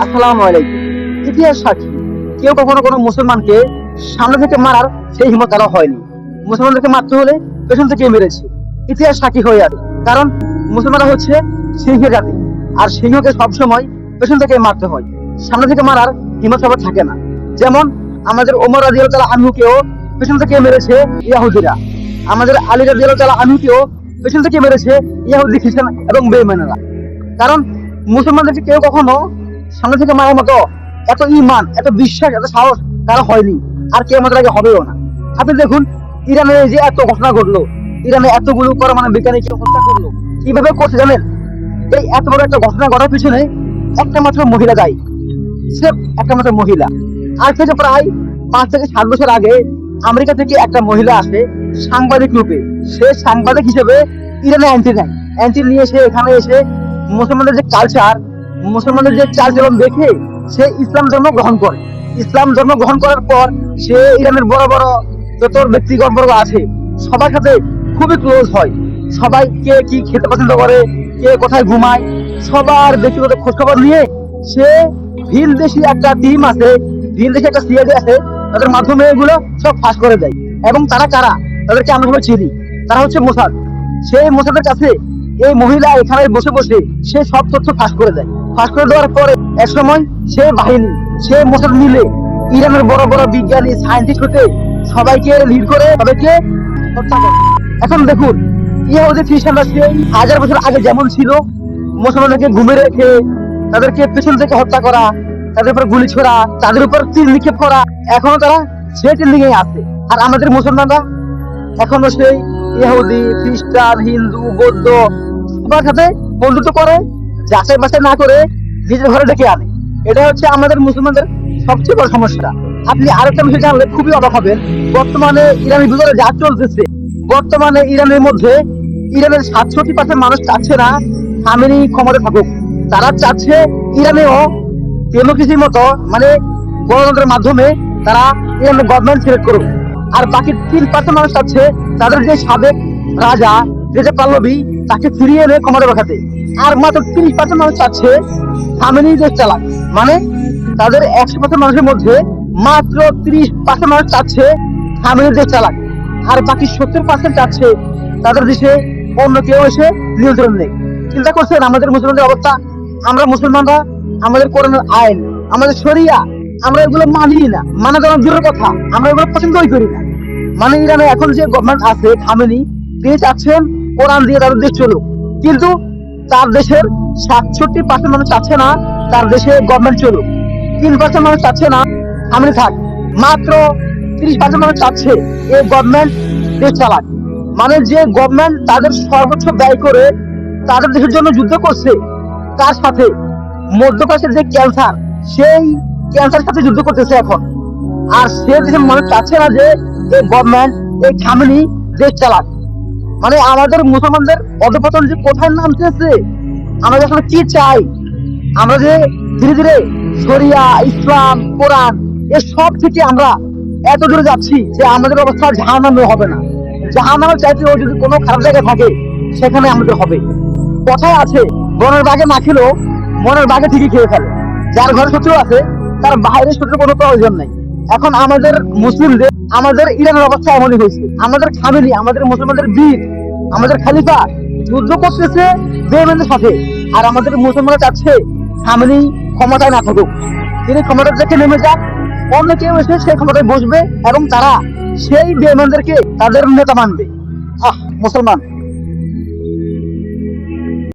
আসসালামু আলাইকুম। ইতিহাস সাক্ষী। কেউ কখনো কোনো মুসলমানকে সামনে থেকে মারার সেই হিম্মত তারা হয়নি। মুসলমানদেরকে মারতে হলে পেছন থেকে মেরেছে। ইতিহাস সাক্ষী হয়ে আছে। কারণ মুসলমানরা হচ্ছে সিংহের জাতি। আর সিংহকে সবসময় পেছন থেকে মারতে হয়। সামনে থেকে মারার হিম্মত সবার থাকে না। যেমন আমাদের ওমর রাজিয়াল তালা আনহুকেও পেছন থেকে মেরেছে ইয়াহুদিরা। আমাদের আলী রাজিয়াল তালা আনহুকেও পেছন থেকে মেরেছে ইয়াহুদি খ্রিস্টান এবং বেইমানেরা কারণ মুসলমানদেরকে কেউ কখনো সামনে থেকে মারার মতো এত ইমান, এত বিশ্বাস, এত সাহস তারা হয়নি। আর কেউ আমাদের আগে হবেও না। আপনি দেখুন, ইরানে যে এত ঘটনা ঘটলো, ইরানে এতগুলো পরমাণু বিজ্ঞানীকে হত্যা করল, কীভাবে করছে জানেন? এই এত বড় একটা ঘটনা ঘটার পিছনে একটা মাত্র মহিলা দায়ী। সির্ফ একটা মাত্র মহিলা। আজ থেকে প্রায় পাঁচ থেকে সাত বছর আগে আমেরিকা থেকে একটা মহিলা আসে সাংবাদিক রূপে। সে সাংবাদিক হিসেবে ইরানে অ্যান্টি নেয়। অ্যান্টি নিয়ে সে এখানে এসে মুসলমানদের যে কালচার মুসলমানদের যে চালচলন দেখে, সে ইসলাম ধর্ম গ্রহণ করে। ইসলাম ধর্ম গ্রহণ করার পর সে ইরানের বড় বড় যত ব্যক্তিগণ বর্গ আছে, সবার সাথে খুবই ক্লোজ হয়। সবাই কে কি খেতে পছন্দ করে, কে কোথায় ঘুমায়, সবার ব্যক্তিগত খোঁজখবর নিয়ে সে ভিন দেশি একটা টিম আছে, ভিন দেশি একটা সিআইডি আছে, তাদের মাধ্যমে এগুলো সব ফাঁস করে দেয়। এবং তারা কারা? তাদেরকে আমরা সবাই চিনি। তারা হচ্ছে মোসাদ। সেই মোসাদের কাছে এই মহিলা এখানে বসে বসে সে সব তথ্য ফাঁস করে দেয়। দেওয়ার পরে সে বাহিনী, সে মিলে ইরানের বড় বড় বিজ্ঞানী সায়েন্টিস্ট হতে সবাইকে লিড করে সবাইকে হত্যা এখন দেখুন খ্রিস্টানরা হাজার বছর আগে যেমন ছিল, মুসলমানদেরকে ঘুমে রেখে তাদেরকে পেছন থেকে হত্যা করা, তাদের উপর গুলি ছোড়া, তাদের উপর তীর নিক্ষেপ করা, এখনও তারা সেই ট্রেন্ডিং আছে। আর আমাদের মুসলমানরা এখনও সেই ইহুদি, খ্রিস্টান, হিন্দু, বৌদ্ধ সবার সাথে বন্ধুত্ব করে। যাচাই বাছাই না করে নিজের ঘরে ডেকে আনে। এটা হচ্ছে আমাদের মুসলমানদের সবচেয়ে বড় সমস্যা। আপনি আরেকটা বিষয় জানলে খুবই অবাক হবেন। বর্তমানে ইরানের ভিতরে যা চলতেছে, বর্তমানে ইরানের মধ্যে ইরানের সাতষট্টি পার্সেন্ট মানুষ চাচ্ছে না খামেনি ক্ষমতা থাকুক। তারা চাচ্ছে ইরানেও ডেমোক্রেসির মতো মানে গণতন্ত্রের মাধ্যমে তারা ইরানের গভর্নমেন্ট সিলেক্ট করুক। আর বাকি তিন পার্সেন্ট মানুষ চাচ্ছে তাদের যে সাবেক রাজা, যে যে পাল্লবী, তাকে ফিরিয়ে এনে ক্ষমতা রাখাতে আর মাত্র তিরিশ পার্সেন্ট মানুষ চাচ্ছে খামেনি দেশ চালাক মানে তাদের একশো পার্সেন্ট মানুষের মধ্যে মাত্র তিরিশ পার্সেন্ট মানুষ চাচ্ছে খামেনি দেশ চালাক। আর বাকি সত্তর পার্সেন্ট চাচ্ছে তাদের দেশে অন্য কেউ এসে নিয়ন্ত্রণ নেই। চিন্তা করছেন আমাদের মুসলমানদের অবস্থা? আমরা মুসলমানরা, আমাদের কোরআনের আইন, আমাদের শরিয়া, আমরা এগুলো মানি না। মানে যেন দূরের কথা। আমরা এগুলো পছন্দই করি না। মানে ইরানে এখন যে গভর্নমেন্ট আছে খামেনি তিনি চাচ্ছেন কোরআন দিয়ে তাদের দেশ চলুক। কিন্তু তার দেশের সাতষট্টি পার্সেন্ট মানুষ চাচ্ছে না তার দেশে গভর্নমেন্ট চলুক। তিন পার্সেন্ট মানুষ চাচ্ছে না খামেনি থাক। মাত্র তিরিশ পার্সেন্ট মানুষ চাচ্ছে এই গভর্নমেন্ট দেশ চালাক। মানে যে গভর্নমেন্ট তাদের সর্বোচ্চ ব্যয় করে তাদের দেশের জন্য যুদ্ধ করছে, তার সাথে মধ্যপ্রাচ্যের যে ক্যান্সার সেই ক্যান্সার সাথে যুদ্ধ করতেছে এখন। আর সে দেশের মানুষ চাচ্ছে না যে এই গভর্নমেন্ট এই খামেনি দেশ চালাক। মানে আমাদের মুসলমানদের অধপতন যে কোথায় নামতেছে, আমরা যে আসলে কি চাই? আমরা যে ধীরে ধীরে শরিয়া, ইসলাম, কোরআন এর সব থেকে আমরা এত দূরে যাচ্ছি যে আমাদের অবস্থা জাহান্নামে হবে না। জাহান্নামের চাইতেও যদি কোনো খারাপ জায়গা থাকে, সেখানে আমাদের হবে। কথায় আছে, বনের বাঘে না খেলেও মনের বাঘে ঠিকই খেয়ে ফেলে। যার ঘরে শত্রু আছে, তার বাইরে শত্রুর কোনো প্রয়োজন নেই। এখন আমাদের মুসলিমদের আমাদের ইরানের অবস্থা এমনই হয়েছে। আমাদের খামেনি আমাদের মুসলমানদের বীর, আমাদের খালিফা যুদ্ধ করতেছে বেমেনের সাথে। আর আমাদের মুসলমানরা চাচ্ছে খামেনি ক্ষমতায় না থাকুক। তিনি ক্ষমতা থেকে নেমে যাক, অন্য কেউ এসে সেই ক্ষমতায় বসবে এবং তারা সেই বেমানদেরকে তাদের নেতা মানবে। আহ, মুসলমান।